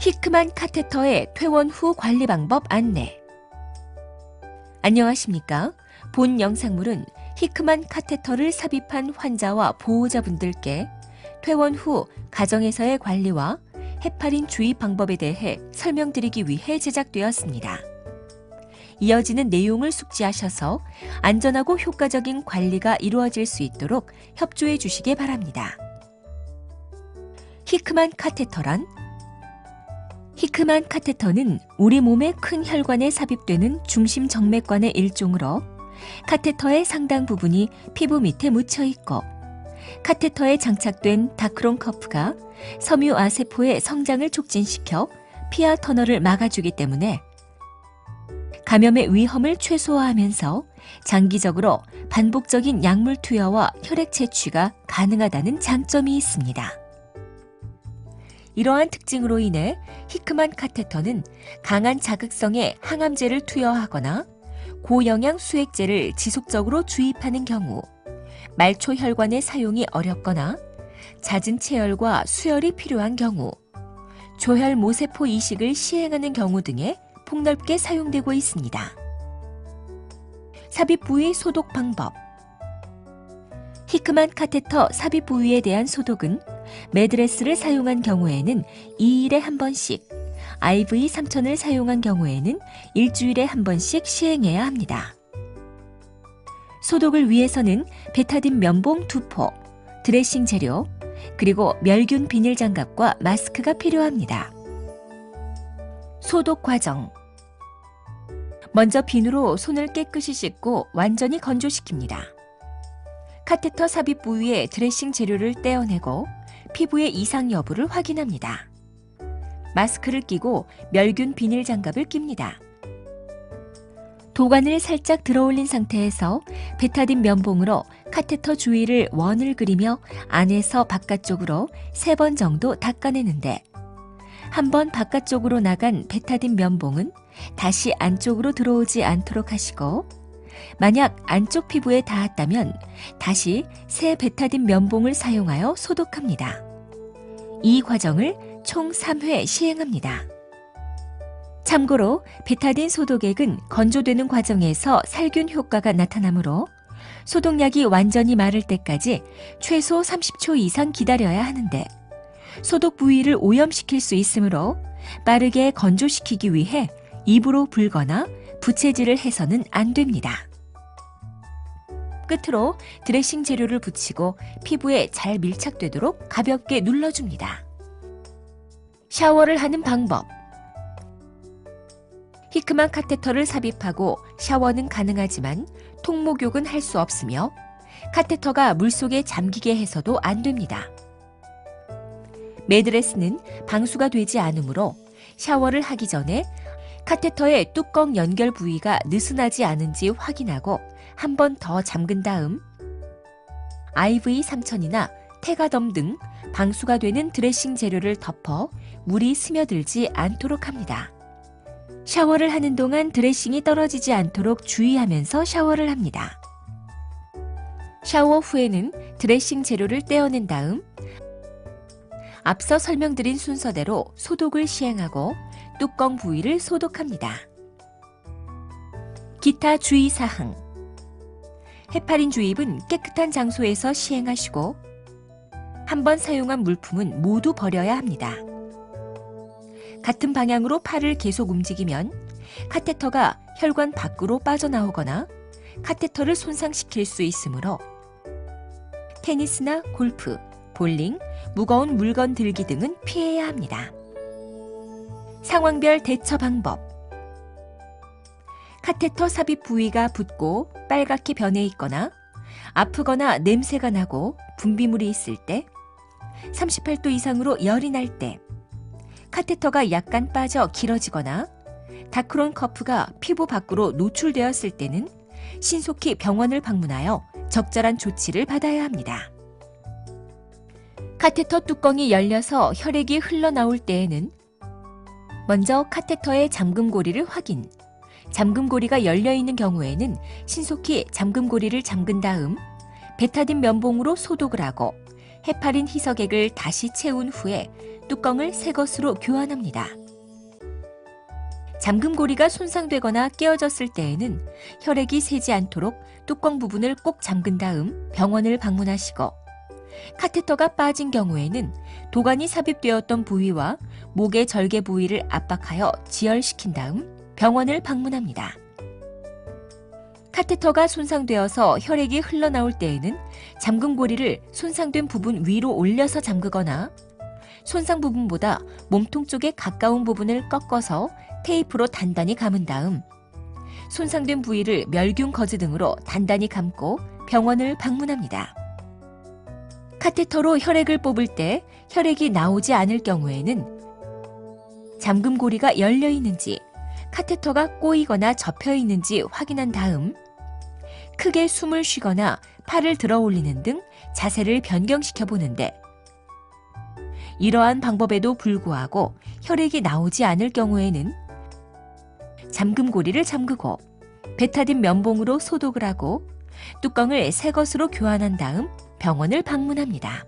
히크만 카테터의 퇴원 후 관리 방법 안내. 안녕하십니까? 본 영상물은 히크만 카테터를 삽입한 환자와 보호자분들께 퇴원 후 가정에서의 관리와 헤파린 주입 방법에 대해 설명드리기 위해 제작되었습니다. 이어지는 내용을 숙지하셔서 안전하고 효과적인 관리가 이루어질 수 있도록 협조해 주시기 바랍니다. 히크만 카테터란 히크만 카테터는 우리 몸의 큰 혈관에 삽입되는 중심 정맥관의 일종으로 카테터의 상당 부분이 피부 밑에 묻혀 있고 카테터에 장착된 다크론 커프가 섬유아 세포의 성장을 촉진시켜 피하 터널을 막아주기 때문에 감염의 위험을 최소화하면서 장기적으로 반복적인 약물 투여와 혈액 채취가 가능하다는 장점이 있습니다. 이러한 특징으로 인해 히크만 카테터는 강한 자극성의 항암제를 투여하거나 고영양 수액제를 지속적으로 주입하는 경우 말초 혈관의 사용이 어렵거나 잦은 체열과 수혈이 필요한 경우 조혈 모세포 이식을 시행하는 경우 등에 폭넓게 사용되고 있습니다. 삽입 부위 소독 방법 히크만 카테터 삽입 부위에 대한 소독은 매드레스를 사용한 경우에는 2일에 한 번씩, IV 3000을 사용한 경우에는 일주일에 한 번씩 시행해야 합니다. 소독을 위해서는 베타딘 면봉 두 포, 드레싱 재료, 그리고 멸균 비닐 장갑과 마스크가 필요합니다. 소독 과정 먼저 비누로 손을 깨끗이 씻고 완전히 건조시킵니다. 카테터 삽입 부위에 드레싱 재료를 떼어내고 피부의 이상 여부를 확인합니다. 마스크를 끼고 멸균 비닐 장갑을 낍니다. 도관을 살짝 들어올린 상태에서 베타딘 면봉으로 카테터 주위를 원을 그리며 안에서 바깥쪽으로 세 번 정도 닦아내는데 한 번 바깥쪽으로 나간 베타딘 면봉은 다시 안쪽으로 들어오지 않도록 하시고 만약 안쪽 피부에 닿았다면 다시 새 베타딘 면봉을 사용하여 소독합니다. 이 과정을 총 3회 시행합니다. 참고로 베타딘 소독액은 건조되는 과정에서 살균 효과가 나타나므로 소독약이 완전히 마를 때까지 최소 30초 이상 기다려야 하는데 소독 부위를 오염시킬 수 있으므로 빠르게 건조시키기 위해 입으로 불거나 부채질을 해서는 안 됩니다. 끝으로 드레싱 재료를 붙이고 피부에 잘 밀착되도록 가볍게 눌러줍니다. 샤워를 하는 방법 히크만 카테터를 삽입하고 샤워는 가능하지만 통목욕은 할 수 없으며 카테터가 물속에 잠기게 해서도 안 됩니다. 매드레스는 방수가 되지 않으므로 샤워를 하기 전에 카테터의 뚜껑 연결 부위가 느슨하지 않은지 확인하고 한 번 더 잠근 다음 IV 3000이나 테가덤 등 방수가 되는 드레싱 재료를 덮어 물이 스며들지 않도록 합니다. 샤워를 하는 동안 드레싱이 떨어지지 않도록 주의하면서 샤워를 합니다. 샤워 후에는 드레싱 재료를 떼어낸 다음 앞서 설명드린 순서대로 소독을 시행하고 뚜껑 부위를 소독합니다. 기타 주의사항 헤파린 주입은 깨끗한 장소에서 시행하시고 한 번 사용한 물품은 모두 버려야 합니다. 같은 방향으로 팔을 계속 움직이면 카테터가 혈관 밖으로 빠져나오거나 카테터를 손상시킬 수 있으므로 테니스나 골프, 볼링, 무거운 물건 들기 등은 피해야 합니다. 상황별 대처 방법 카테터 삽입 부위가 붓고 빨갛게 변해 있거나 아프거나 냄새가 나고 분비물이 있을 때 38도 이상으로 열이 날 때 카테터가 약간 빠져 길어지거나 다크론 커프가 피부 밖으로 노출되었을 때는 신속히 병원을 방문하여 적절한 조치를 받아야 합니다. 카테터 뚜껑이 열려서 혈액이 흘러나올 때에는 먼저 카테터의 잠금고리를 확인. 잠금고리가 열려 있는 경우에는 신속히 잠금고리를 잠근 다음 베타딘 면봉으로 소독을 하고 헤파린 희석액을 다시 채운 후에 뚜껑을 새 것으로 교환합니다. 잠금고리가 손상되거나 깨어졌을 때에는 혈액이 새지 않도록 뚜껑 부분을 꼭 잠근 다음 병원을 방문하시고 카테터가 빠진 경우에는 도관이 삽입되었던 부위와 목의 절개 부위를 압박하여 지혈시킨 다음 병원을 방문합니다. 카테터가 손상되어서 혈액이 흘러나올 때에는 잠금 고리를 손상된 부분 위로 올려서 잠그거나 손상 부분보다 몸통 쪽에 가까운 부분을 꺾어서 테이프로 단단히 감은 다음 손상된 부위를 멸균 거즈 등으로 단단히 감고 병원을 방문합니다. 카테터로 혈액을 뽑을 때 혈액이 나오지 않을 경우에는 잠금고리가 열려 있는지 카테터가 꼬이거나 접혀 있는지 확인한 다음 크게 숨을 쉬거나 팔을 들어 올리는 등 자세를 변경시켜 보는데 이러한 방법에도 불구하고 혈액이 나오지 않을 경우에는 잠금고리를 잠그고 베타딘 면봉으로 소독을 하고 뚜껑을 새 것으로 교환한 다음 병원을 방문합니다.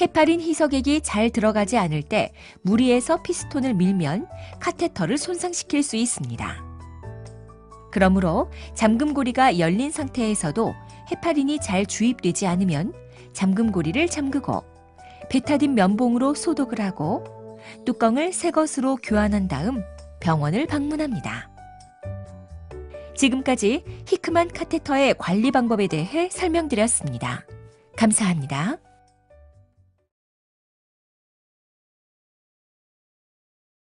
헤파린 희석액이 잘 들어가지 않을 때 무리해서 피스톤을 밀면 카테터를 손상시킬 수 있습니다. 그러므로 잠금고리가 열린 상태에서도 헤파린이 잘 주입되지 않으면 잠금고리를 잠그고 베타딘 면봉으로 소독을 하고 뚜껑을 새 것으로 교환한 다음 병원을 방문합니다. 지금까지 히크만 카테터의 관리 방법에 대해 설명드렸습니다. 감사합니다.